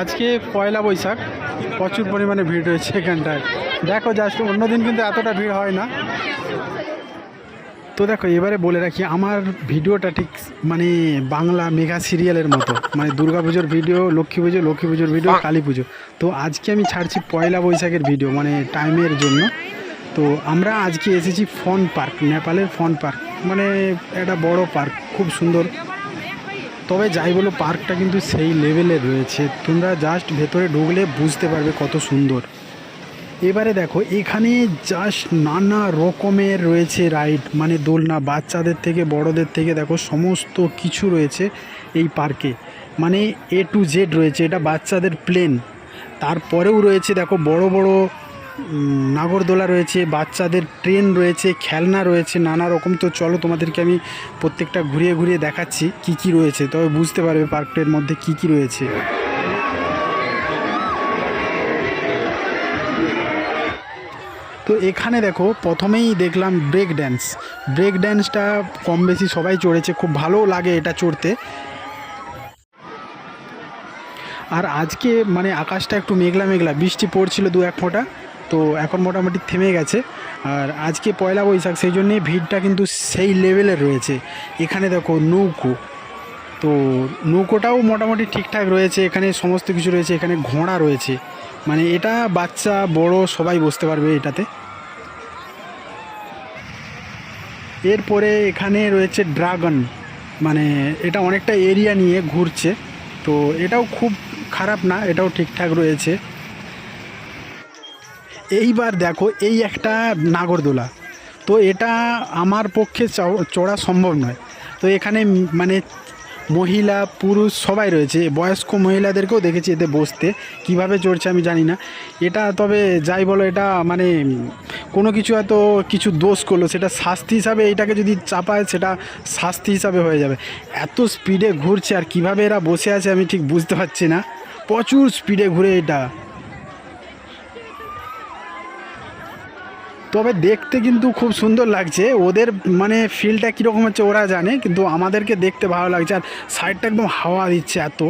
আজকে পয়লা বৈশাখ। প্রচুর পরিমাণে ভিড় রয়েছে এখানটায়। দেখো জাস্ট অন্যদিন কিন্তু এতটা ভিড় হয় না। তো দেখো, এবারে বলে রাখি, আমার ভিডিওটা ঠিক মানে বাংলা মেগা সিরিয়ালের মতো। মানে দুর্গাপুজোর ভিডিও, লক্ষ্মী পুজো, লক্ষ্মী পুজোর ভিডিও, কালী পুজো। তো আজকে আমি ছাড়ছি পয়লা বৈশাখের ভিডিও মানে টাইমের জন্য। তো আমরা আজকে এসেছি ফন পার্ক, নেপালের ফন পার্ক। মানে একটা বড় পার্ক, খুব সুন্দর। তবে যাই বলো, পার্কটা কিন্তু সেই লেভেলের রয়েছে। তোমরা জাস্ট ভেতরে ঢুকলে বুঝতে পারবে কত সুন্দর। এবারে দেখো, এখানে জাস্ট নানা রকমের রয়েছে রাইড মানে দোলনা, বাচ্চাদের থেকে, বড়দের থেকে দেখো, সমস্ত কিছু রয়েছে এই পার্কে মানে এ টু জেড রয়েছে, এটা বাচ্চাদের প্লেন তারপরেও রয়েছে, দেখো, বড় বড় নাগরদোলা রয়েছে, বাচ্চাদের ট্রেন রয়েছে, খেলনা রয়েছে, নানা রকম। তো চলো তোমাদেরকে আমি প্রত্যেকটা ঘুরিয়ে ঘুরিয়ে দেখাচ্ছি কি কি রয়েছে। তবে বুঝতে পারবে পার্কটার মধ্যে কি কি রয়েছে। তো এখানে দেখো, প্রথমেই দেখলাম ব্রেক ড্যান্স ব্রেক ড্যান্সটা কম বেশি সবাই চড়েছে, খুব ভালো লাগে এটা চড়তে। আর আজকে মানে আকাশটা একটু মেঘলা মেঘলা, বৃষ্টি পড়ছিল দু এক ফোঁটা। তো এখন মোটামুটি থেমে গেছে। আর আজকে পয়লা বৈশাখ, সেই জন্যে ভিড়টা কিন্তু সেই লেভেলের রয়েছে। এখানে দেখো নৌকো। তো নৌকোটাও মোটামুটি ঠিকঠাক রয়েছে, এখানে সমস্ত কিছু রয়েছে, এখানে ঘোড়া রয়েছে। মানে এটা বাচ্চা, বড়, সবাই বসতে পারবে এটাতে। এরপরে এখানে রয়েছে ড্রাগন মানে এটা অনেকটা এরিয়া নিয়ে ঘুরছে। তো এটাও খুব খারাপ না, এটাও ঠিকঠাক রয়েছে। এইবার দেখো, এই একটা নাগরদোলা। তো এটা আমার পক্ষে চড়া সম্ভব নয়। তো এখানে মানে মহিলা, পুরুষ সবাই রয়েছে। বয়স্ক মহিলাদেরকেও দেখেছি এতে বসতে। কীভাবে চড়ছে আমি জানি না। এটা তবে যাই বলো, এটা মানে কোনো কিছু এত কিছু দোষ করল। সেটা শাস্তি হিসাবে এটাকে যদি চাপায়, সেটা শাস্তি হিসাবে হয়ে যাবে। এত স্পিডে ঘুরছে আর কীভাবে এরা বসে আছে আমি ঠিক বুঝতে পারছি না। প্রচুর স্পিডে ঘুরে এটা। তবে দেখতে কিন্তু খুব সুন্দর লাগছে। ওদের মানে ফিলটা কীরকম হচ্ছে ওরা জানে, কিন্তু আমাদেরকে দেখতে ভালো লাগছে। আর সাইডটা একদম হাওয়া দিচ্ছে এত।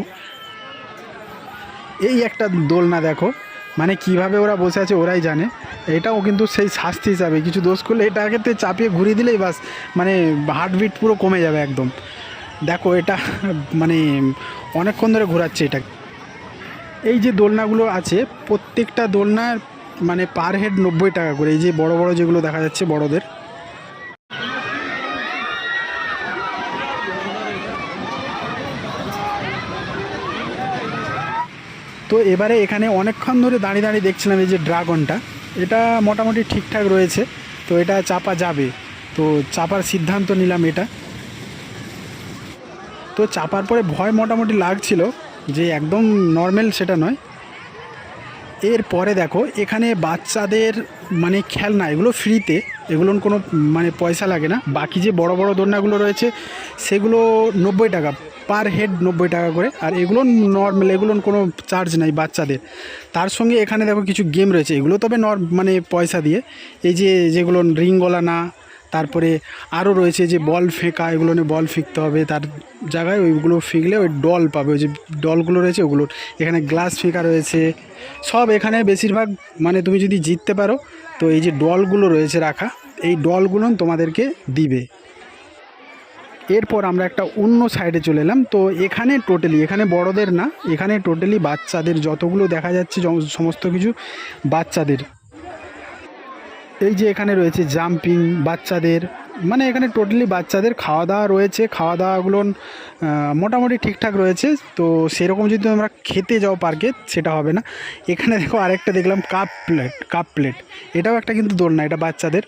এই একটা দোলনা দেখো মানে কীভাবে ওরা বসে আছে ওরাই জানে। এটাও কিন্তু সেই শাস্তি হিসাবে কিছু দোষ করলে এটাকে তে চাপিয়ে ঘুরিয়ে দিলেই বাস মানে হার্টবিট পুরো কমে যাবে একদম। দেখো এটা মানে অনেকক্ষণ ধরে ঘোরাচ্ছে এটা। এই যে দোলনাগুলো আছে, প্রত্যেকটা দোলনার মানে পার হেড নব্বই টাকা করে। এই যে বড় বড় যেগুলো দেখা যাচ্ছে বড়দের। তো এবারে এখানে অনেকক্ষণ ধরে দাঁড়িয়ে দাঁড়িয়ে দেখছিলাম এই যে ড্রাগনটা। এটা মোটামুটি ঠিকঠাক রয়েছে, তো এটা চাপা যাবে। তো চাপার সিদ্ধান্ত নিলাম এটা। তো চাপার পরে ভয় মোটামুটি লাগছিল যে একদম নর্মাল সেটা নয়। এরপরে দেখো, এখানে বাচ্চাদের মানে খেলনা, এগুলো ফ্রিতে এগুলোর কোনো মানে পয়সা লাগে না। বাকি যে বড় বড় দোলনাগুলো রয়েছে, সেগুলো নব্বই টাকা পার হেড নব্বই টাকা করে। আর এগুলো নর্মাল এগুলোর কোনো চার্জ নাই বাচ্চাদের। তার সঙ্গে এখানে দেখো কিছু গেম রয়েছে, এগুলো তবে নর মানে পয়সা দিয়ে। এই যে, যেগুলো রিংগলা না তারপরে আরও রয়েছে যে বল ফেঁকা, এগুলো নিয়ে বল ফিকতে হবে, তার জায়গায় ওইগুলো ফিকলে ওই ডল পাবে, ওই যে ডলগুলো রয়েছে ওগুলো, এখানে গ্লাস ফেঁকা রয়েছে, সব এখানে বেশিরভাগ মানে তুমি যদি জিততে পারো, তো এই যে ডলগুলো রয়েছে রাখা, এই ডলগুলো তোমাদেরকে দিবে। এরপর আমরা একটা অন্য সাইডে চলে এলাম, তো এখানে টোটালি, এখানে বড়দের না, এখানে টোটালি বাচ্চাদের, যতগুলো দেখা যাচ্ছে সমস্ত কিছু বাচ্চাদের। এই যে এখানে রয়েছে জাম্পিং বাচ্চাদের মানে এখানে টোটালি বাচ্চাদের খাওয়া দাওয়া রয়েছে খাওয়া দাওয়াগুলো মোটামুটি ঠিকঠাক রয়েছে। তো সেরকম যদি আমরা খেতে যাও পার্কে সেটা হবে না। এখানে দেখো আরেকটা দেখলাম কাপ প্লেট কাপ প্লেট এটাও একটা কিন্তু দোলনা, এটা বাচ্চাদের।